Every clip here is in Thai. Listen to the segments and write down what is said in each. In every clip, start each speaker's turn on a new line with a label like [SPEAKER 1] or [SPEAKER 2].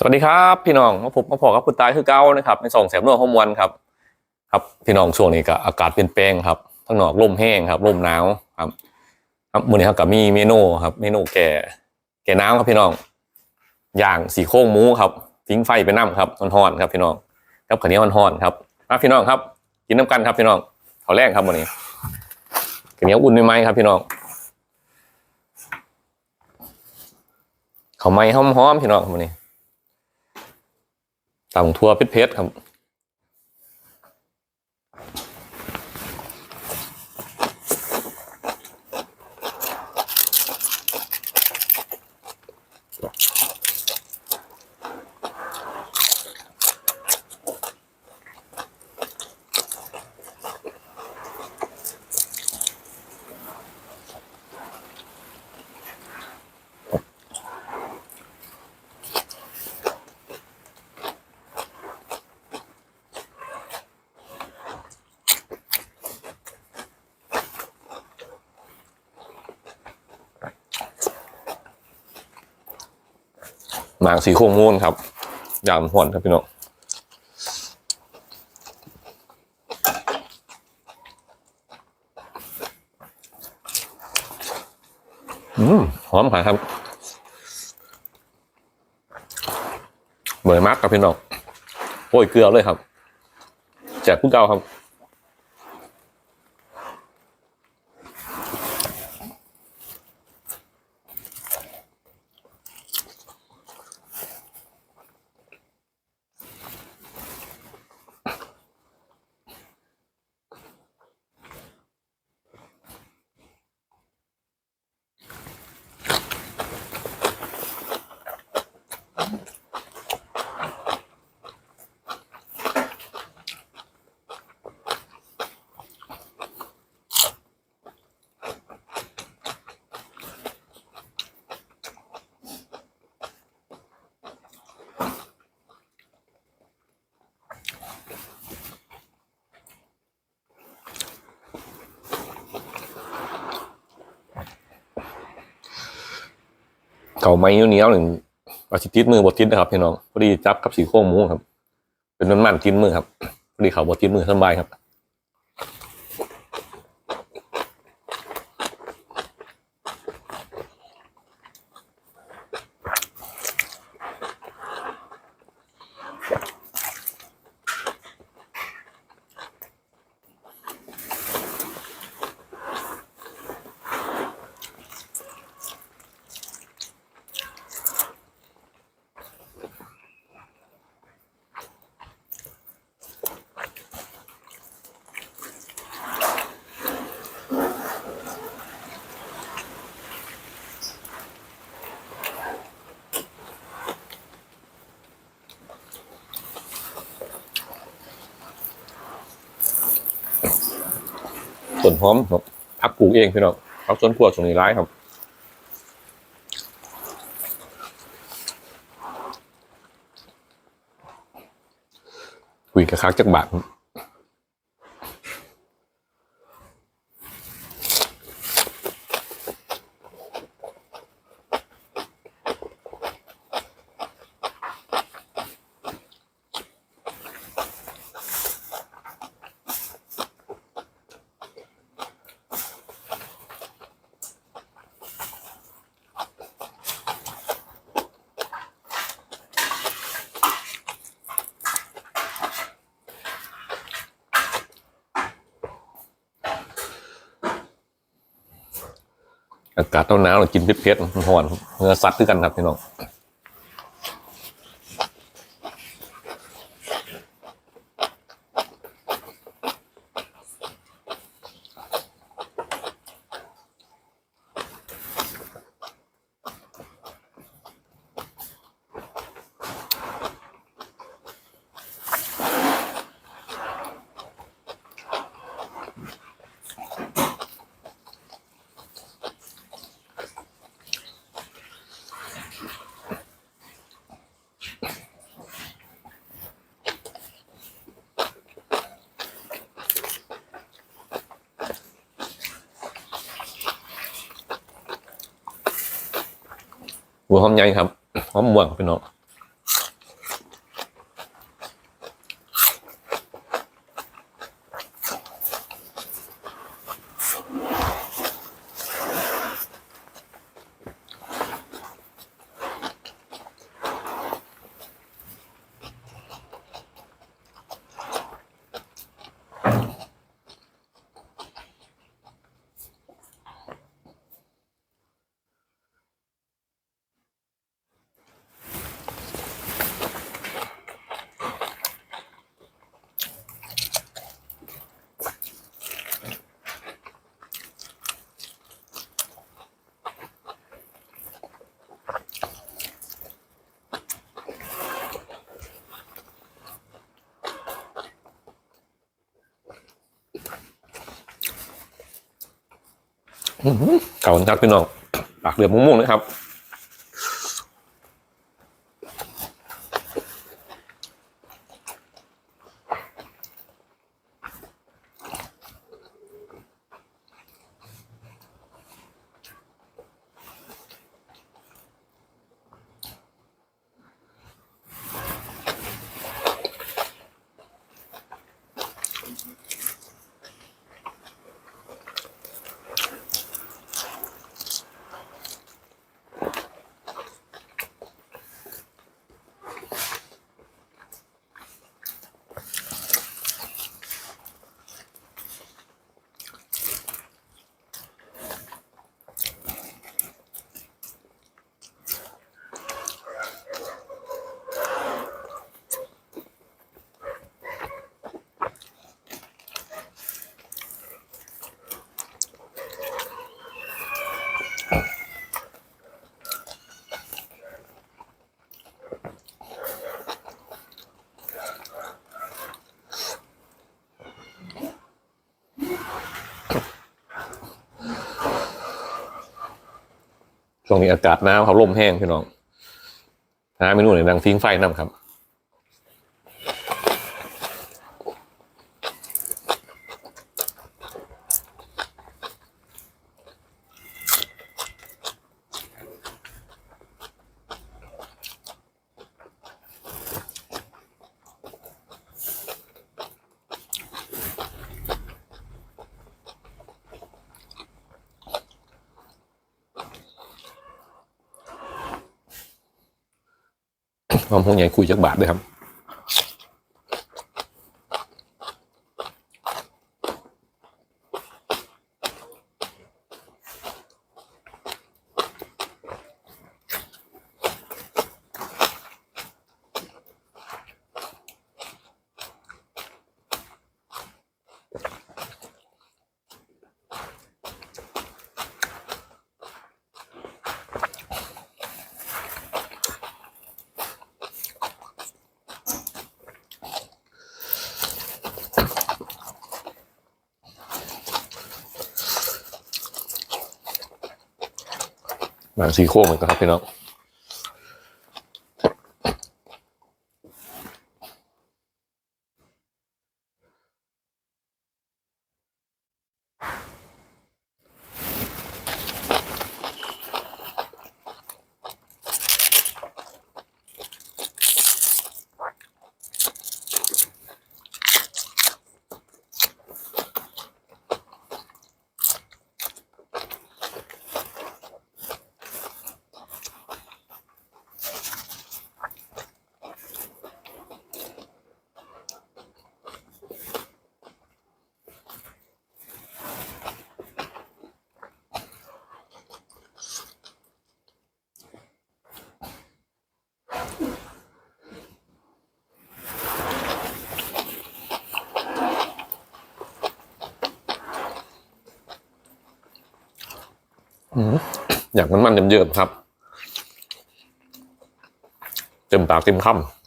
[SPEAKER 1] สวัสดีครับพี่น้องมาพบมาพอกับคุณตายคือเก้านะครับในสองแสบนวดห้องวันครับครับพี่น้องช่วงนี้ก็อากาศเปลี่ยนแปลงครับทั้งนอกลมแห้งครับลมหนาวครับครับมื้อนี้ครับกับมีเมนูครับเมนูแก่แก่น้ำครับพี่น้องอย่างสีโค้งหมูครับทิ้งไฟไปน้ำครับห่อนๆครับพี่น้องครับขันนี้ห่อนๆครับมาพี่น้องครับกินน้ำกันครับพี่น้องเขาวแรกครับวันนี้ขันนี้อุ่นไหมครับพี่น้องเขาวไหมหอมๆพี่น้องวันนี้ ตำทั่วเพชรๆครับางสีโค้งมูนครับยำห่อนครับพี่น้องอืมหอมค่ะครับเหมือนมากครับพี่น้องโอ้ยเกลือเลยครับแจกผู้เก่าครับ เก่าไม้เหนียวหนึ่งอาชิติดมือบดติดนะครับพี่น้องพอดีจับกับสีโค้งหมูครับ เป็นมันมันๆติดมือครับพอดีเขาบดติดมือสบายครับ ส่วนหอมครับพักปลูกเองพี่น้องเอาสวนครัวตรงนี้ร้ายครับคุยกับคักจักบาท อากาศหนาวเรากินเผ็ดๆหอนเงือสัตว์ด้วยกันครับพี่น้อง หัวหอมใหญ่ครับหอมม่วงพี่น้อง เก่าจัดพี่น้องปากเดือดมุ่งๆนะครับ ช่วงนี้อากาศหนาวครับลมแห้งพี่น้องหาเมนูไหนดังทิ้งไฟน้ำครับ ความพงใหญ่คุยจักบาทด้วยครับ หนังสีโค้งเหมือนกันครับพี่น้อง อยากมันมันเยิ่มๆครับ เต็มปากเต็มคำ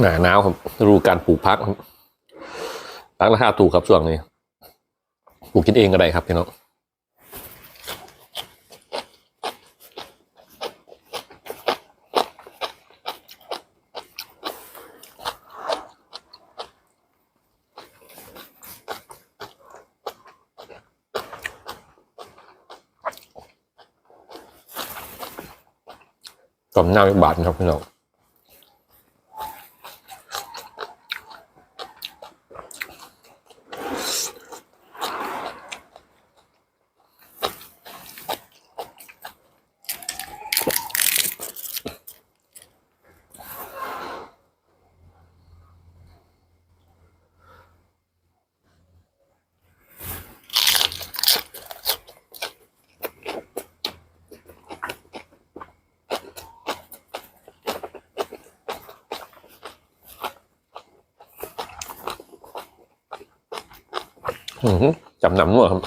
[SPEAKER 1] หนาหนาวครับฤดูการปลูกพักรับพักราคาถูกครับช่วงนี้ปลูกกินเองก็ได้ครับพี่น้องกล่อมหน้าอีกบาทนะครับพี่น้อง จำหนำนวดครับ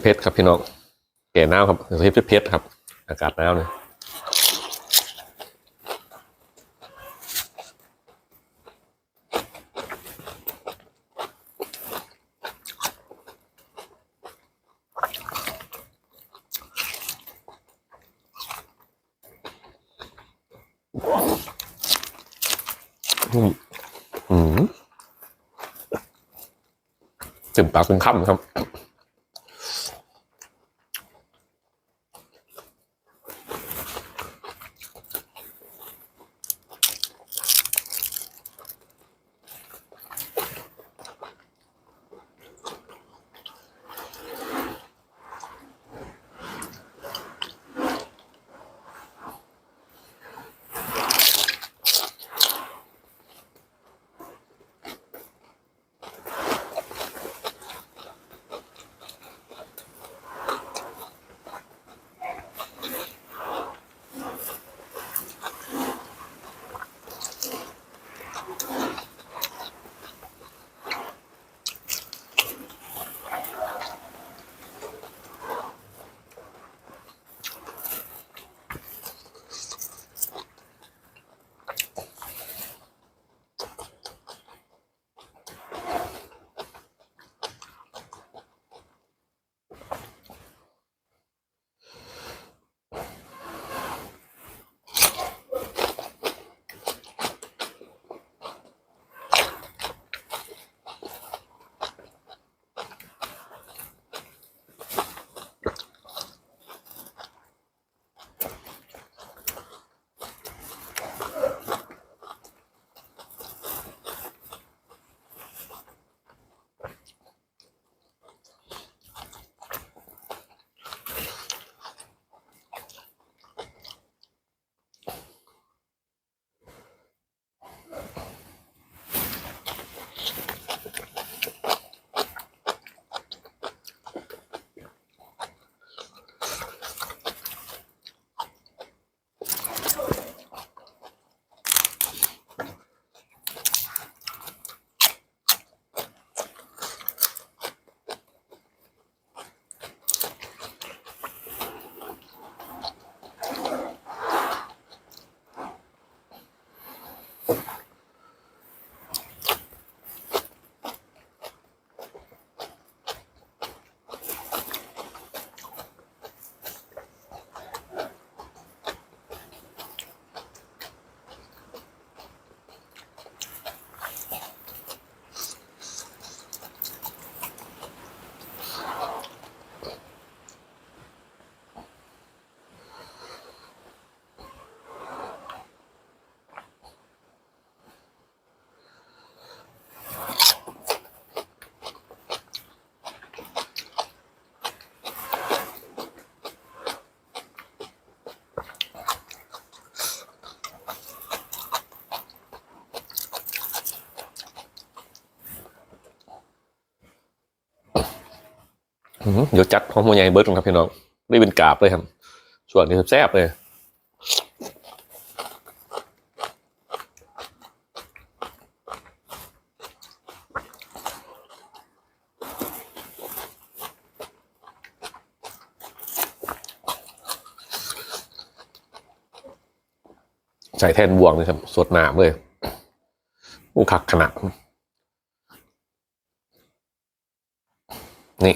[SPEAKER 1] เผ็ดครับพี่น้องแก่น้าครับเทปที่เผ็ดครับ อากาศหนาวเนี่ยอืมตื่นปากเป็นค่ำครับ เดี๋ยวจัดหอมหัวใหญ่เบิร์ดครับพี่น้องได้เป็นกาบเลยครับส่วนนี้แซ่บเลยใส่แทนบวงเลยครับสดหนามเลยอู้คักขนาดนี่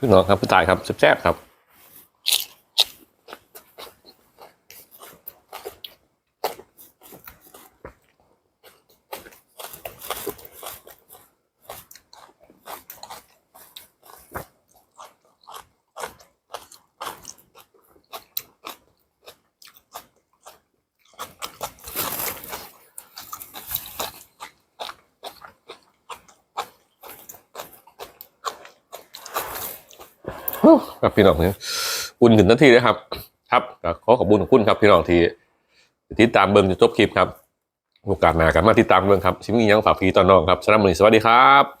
[SPEAKER 1] พี่น้องครับผู้ตายครับแซ่บๆครับ ครับพี่น้องเนี่ยอุ่นถึงนาทีเลยครับ ครับขอขอบคุณของคุณครับ พี่น้องที่ติดตามเบิ้งจนจบคลิปครับโอกาสหน้ากันมาติดตามเบิ้งครับชิมงี้ยังฝากพี่ตอนน้องครับสำหรับวันนี้สวัสดีครับ